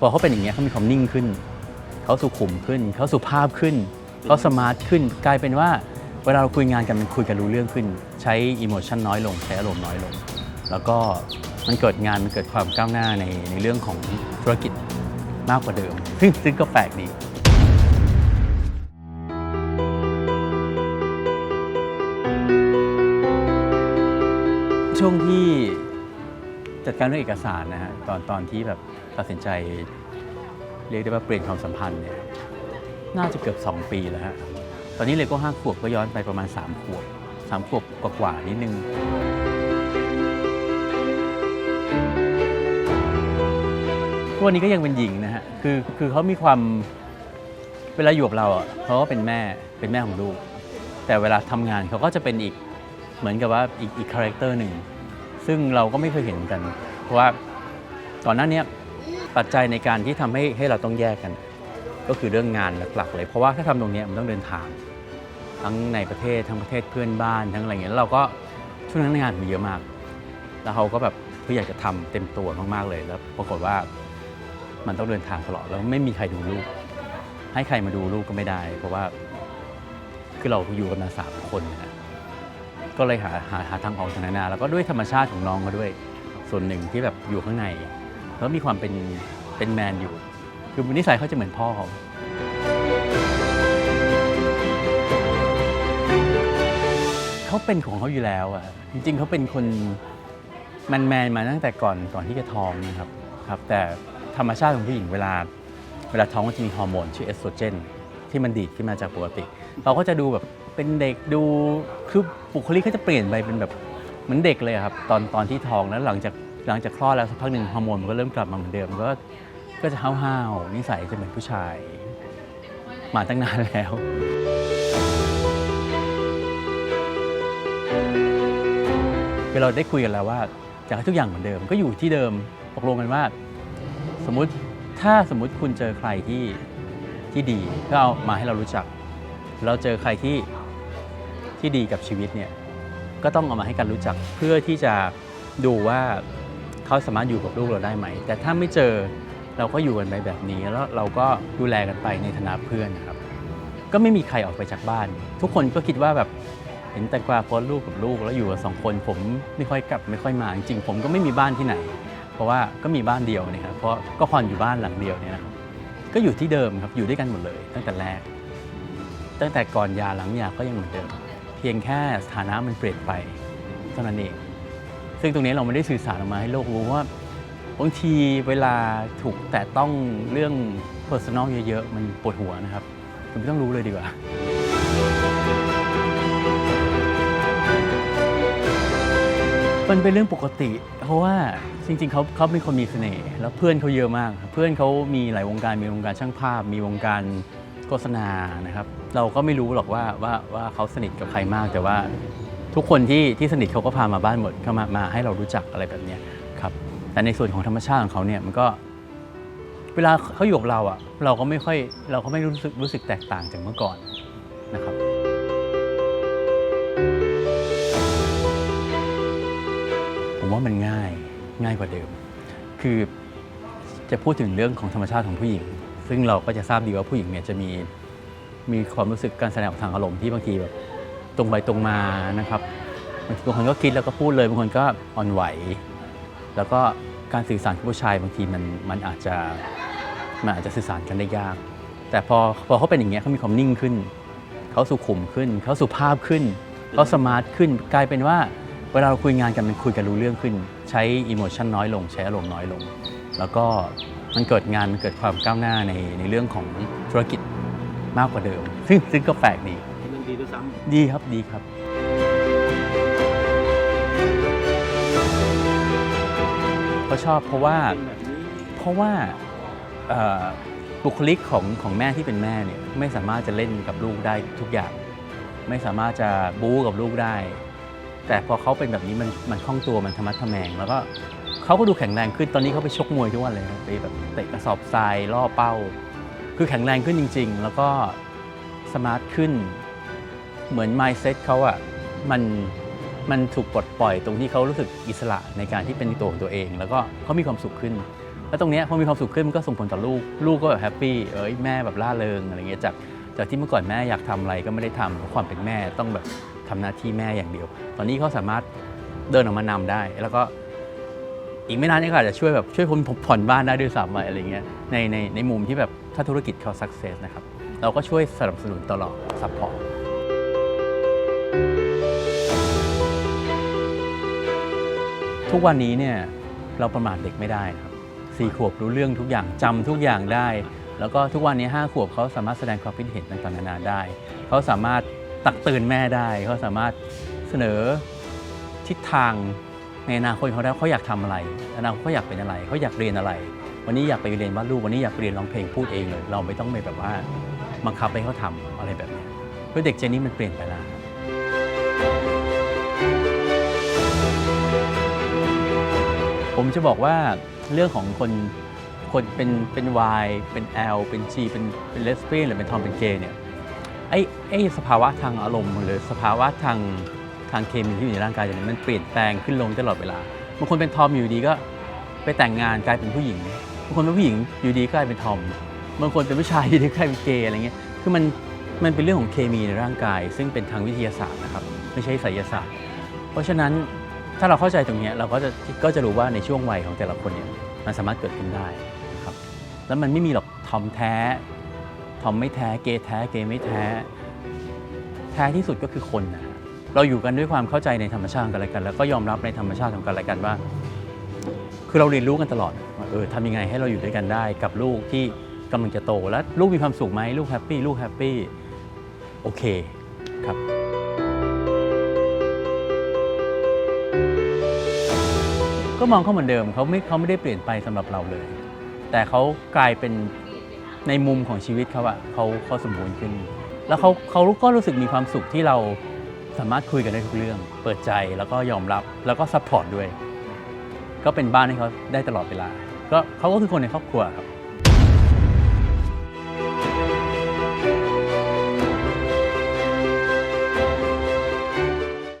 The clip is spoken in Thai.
พอเขาเป็นอย่างเงี้ยเขามีความนิ่งขึ้น เขาสุขุมขึ้น เขาสุภาพขึ้น เขาสมาร์ทขึ้น กลายเป็นว่าเวลาเราคุยงานกันมันคุยกันรู้เรื่องขึ้น ใช้อิโมชันน้อยลง ใช้อารมณ์น้อยลง แล้วก็มันเกิดงานมันเกิดความก้าวหน้าในในเรื่องของธุรกิจมากกว่าเดิม ซึ่งซึ่งก็แปลกดีช่วงที่ จัดการเรื่องเอกสารนะฮะตอนตอนที่แบบตัดสินใจเรียกได้ว่าเปลี่ยนความสัมพันธ์เนี่ยน่าจะเกือบ 2 ปีแล้วฮะตอนนี้เลโก้ห้าขวบก็ย้อนไปประมาณ 3 ขวบ 3 ขวบกว่าๆนิดนึงทุกวันนี้ก็ยังเป็นหญิงนะฮะ คือคือเขามีความเวลาอยู่กับเราอะเขาก็เป็นแม่เป็นแม่ของลูก แต่เวลาทำงานเขาก็จะเป็นอีกเหมือนกับว่าอีกอีกคาแรคเตอร์หนึ่ง ซึ่งเราก็ไม่เคยเห็นกัน เพราะว่าก่อนหน้าเนี้ยปัจจัยในการที่ทำให้ให้เราต้องแยกกัน ก็คือเรื่องงานหลักๆเลย เพราะว่าถ้าทำตรงนี้มันต้องเดินทาง ทั้งในประเทศทั้งประเทศเพื่อนบ้านทั้งอะไรเงี้ยเราก็ช่วงนั้นงานมีเยอะมาก แล้วเขาก็แบบเพื่ออยากจะทำเต็มตัวมากๆเลย แล้วปรากฏว่ามันต้องเดินทางตลอดแล้วไม่มีใครดูลูก ให้ใครมาดูลูกก็ไม่ได้ เพราะว่าคือเราอยู่กันมาสามคนนะ ก็เลยหาหาหาทางออกทางนานาแล้วก็ด้วยธรรมชาติของน้องเขาด้วย ส่วนหนึ่งที่แบบอยู่ข้างใน แล้วมีความเป็นเป็นแมนอยู่ คือนิสัยเขาจะเหมือนพ่อเขาเขาเป็นของเขาอยู่แล้วอะจริงๆเขาเป็นคนแมนแมนๆมาตั้งแต่ก่อนก่อนที่จะท้องนะครับครับแต่ธรรมชาติของผู้หญิงเวลา เวลาท้องก็จะมีฮอร์โมนชื่อเอสโตรเจนที่มันดีดขึ้นมาจากปกติ เราก็จะดูแบบ เป็นเด็กดูคือบุคลิกเขาจะเปลี่ยนไปเป็นแบบเหมือนเด็กเลยครับตอนตอนที่ท้องแล้วหลังจากหลังจากคลอดแล้วสักพักหนึ่งฮอร์โมนมันก็เริ่มกลับมาเหมือนเดิมก็ก็จะห้าวๆนิสัยจะเหมือนผู้ชาย มาตั้งนานแล้วคือเราได้คุยกันแล้วว่าอยากทุกอย่างเหมือนเดิมก็อยู่ที่เดิมตกลงกันว่า สมมุติถ้าสมมุติคุณเจอใครที่ที่ดีก็เอามาให้เรารู้จัก เราเจอใครที่ ที่ดีกับชีวิตเนี่ยก็ต้องเอามาให้กันรู้จักเพื่อที่จะดูว่าเขาสามารถอยู่กับลูกเราได้ไหม แต่ถ้าไม่เจอเราก็อยู่กันไปแบบนี้แล้วเราก็ดูแลกันไปในฐานะเพื่อนนะครับ ก็ไม่มีใครออกไปจากบ้าน ทุกคนก็คิดว่าแบบเห็นแต่กวาโพสลูกกับลูกแล้วอยู่กันสองคนผมไม่ค่อยกลับไม่ค่อยมาจริงๆผมก็ไม่มีบ้านที่ไหน เพราะว่าก็มีบ้านเดียวนะครับเพราะก็ผ่อนอยู่บ้านหลังเดียวเนี่ยนะครับก็อยู่ที่เดิมครับอยู่ด้วยกันหมดเลยตั้งแต่แรก ตั้งแต่ก่อนยาหลังยาก็ยังเหมือนเดิม เพียงแค่สถานะมันเปลี่ยนไปเท่านั้นเอง ซึ่งตรงนี้เราไม่ได้สื่อสารออกมาให้โลกรู้ว่าบางทีเวลาถูกแตะต้องเรื่อง personal เยอะๆ มันปวดหัวนะครับคุณไม่ต้องรู้เลยดีกว่ามันเป็นเรื่องปกติ เพราะว่าจริงๆเขาเขาเป็นคนมีเสน่ห์แล้วเพื่อนเขาเยอะมาก เพื่อนเขามีหลายวงการมีวงการช่างภาพ มีวงการ โฆษณานะครับ เราก็ไม่รู้หรอกว่าว่าว่าเขาสนิทกับใครมาก แต่ว่าทุกคนที่ที่สนิทเขาก็พามาบ้านหมดเข้ามามาให้เรารู้จักอะไรแบบนี้ครับแต่ในส่วนของธรรมชาติของเขาเนี่ยมันก็ เวลาเขาอยู่กับเราอะ เราก็ไม่ค่อยเราก็ไม่รู้สึกรู้สึกแตกต่างจากเมื่อก่อนนะครับผมว่ามันง่ายง่ายกว่าเดิม คือจะพูดถึงเรื่องของธรรมชาติของผู้หญิง ซึ่งเราก็จะทราบดีว่าผู้หญิงเนี่ยจะมีมีความรู้สึกการแสดงออกทางอารมณ์ที่บางทีแบบตรงไปตรงมานะครับบางคนก็คิดแล้วก็พูดเลยบางคนก็อ่อนไหว แล้วก็การสื่อสารกับผู้ชายบางทีมันมันอาจจะมันอาจจะสื่อสารกันได้ยาก แต่พอพอเขาเป็นอย่างเงี้ยเขามีความนิ่งขึ้น เขาสุขุมขึ้น เขาสุภาพขึ้น เขาสมาร์ทขึ้น กลายเป็นว่าเวลาเราคุยงานกันมันคุยกันรู้เรื่องขึ้น ใช้อิโมชันน้อยลง ใช้อารมณ์น้อยลง แล้วก็ มันเกิดงานมันเกิดความก้าวหน้าในในเรื่องของธุรกิจมากกว่าเดิม ซึ่งซึ่งก็แปลกดีเรื่องดีด้วยซ้ดีครับดีครับเขาชอบเพราะว่าำเป็นแบบนี้เพราะว่าเอ่อบุคลิกของของแม่ที่เป็นแม่เนี่ยไม่สามารถจะเล่นกับลูกได้ทุกอย่าง ไม่สามารถจะบู๊กับลูกได้ แต่พอเขาเป็นแบบนี้มันมันคล่องตัวมันธรรมะทแมง แล้วก็ เขาก็ดูแข็งแรงขึ้นตอนนี้เขาไปชกมวยทุกวันเลยนะไปแบบเตะกระสอบทรายล่อเป้า คือแข็งแรงขึ้นจริง ๆ แล้วก็สมาร์ทขึ้น เหมือน mindset เขาอะมันมันถูกปลดปล่อยตรงที่เขารู้สึกอิสระในการที่เป็นตัวของตัวเอง แล้วก็เขามีความสุขขึ้น แล้วตรงเนี้ยพอมีความสุขขึ้นมันก็ส่งผลต่อลูก ลูกก็แบบแฮปปี้เอ้ยแม่แบบล่าเริงอะไรเงี้ยจากจากที่เมื่อก่อนแม่อยากทำอะไรก็ไม่ได้ทำเพราะความเป็นแม่ต้องแบบทำหน้าที่แม่อย่างเดียว ตอนนี้เขาสามารถเดินออกมานำได้ แล้วก็ อีกไม่นานนี้ก็อาจจะช่วยแบบช่วยคนผ่อนบ้านได้ด้วยซ้ำอะไรเงี้ยในในในมุมที่แบบถ้าธุรกิจเขาสักเซสนะครับ เราก็ช่วยสนับสนุนตลอดซัพพอร์ตทุกวันนี้เนี่ยเราประมาทเด็กไม่ได้ครับสี่ขวบรู้เรื่องทุกอย่างจำทุกอย่างได้ แล้วก็ทุกวันนี้ห้าขวบเขาสามารถแสดงความคิดเห็นต่างๆนานาได้ เขาสามารถตักเตือนแม่ได้ เขาสามารถเสนอทิศทาง ในอนาคตเขาได้เขาอยากทำอะไรอนาคตเขาอยากเป็นอะไรเขาอยากเรียนอะไร วันนี้อยากไปเรียนวาดรูปวันนี้อยากเรียนร้องเพลงพูดเองเลย เราไม่ต้องไปแบบว่าบังคับให้เขาทำอะไรแบบนี้เพราะเด็กเจนนี้มันเปลี่ยนไปแล้วผมจะบอกว่าเรื่องของคนคนเป็นเป็น Y เป็น L เป็น G เป็นเป็นเลสเบี้ยนหรือเป็นทอมเป็นเกย์เนี่ยไอ้ไอ้สภาวะทางอารมณ์หรือสภาวะทาง ทางเคมีที่อยู่ในร่างกายอย่างนี้มันเปลี่ยนแปลงขึ้นลงตลอดเวลาบางคนเป็นทอมอยู่ดีก็ไปแต่งงานกลายเป็นผู้หญิงบางคนเป็นผู้หญิงอยู่ดีก็กลายเป็นทอมบางคนเป็นผู้ชายอยู่ดีกลายเป็นเกย์อะไรเงี้ยคือมันมันเป็นเรื่องของเคมีในร่างกาย ซึ่งเป็นทางวิทยาศาสตร์นะครับไม่ใช่ไสยศาสตร์ เพราะฉะนั้นถ้าเราเข้าใจตรงนี้เราก็จะก็จะรู้ว่าในช่วงวัยของแต่ละคนเนี่ยมันสามารถเกิดขึ้นได้นะครับแล้วมันไม่มีหรอกทอมแท้ทอมไม่แท้เกย์แท้เกย์ไม่แท้ แท้ที่สุดก็คือคนนะ เราอยู่กันด้วยความเข้าใจในธรรมชาติของกันและกัน แล้วก็ยอมรับในธรรมชาติของกันและกันว่า คือเราเรียนรู้กันตลอดว่าเออทำยังไงให้เราอยู่ด้วยกันได้ กับลูกที่กำลังจะโตแล้วลูกมีความสุขไหมลูกแฮปปี้ลูกแฮปปี้โอเคครับก็มองเขาเหมือนเดิมเขาไม่เขาไม่ได้เปลี่ยนไปสำหรับเราเลย แต่เขากลายเป็นในมุมของชีวิตเขาอะเขาเขาสมบูรณ์ขึ้น แล้วเขาเขาก็รู้สึกมีความสุขที่เรา สามารถคุยกันได้ทุกเรื่อง เปิดใจแล้วก็ยอมรับแล้วก็ซัพพอร์ตด้วย ก็เป็นบ้านให้เขาได้ตลอดเวลา ก็เขาก็คือคนในครอบครัวครับ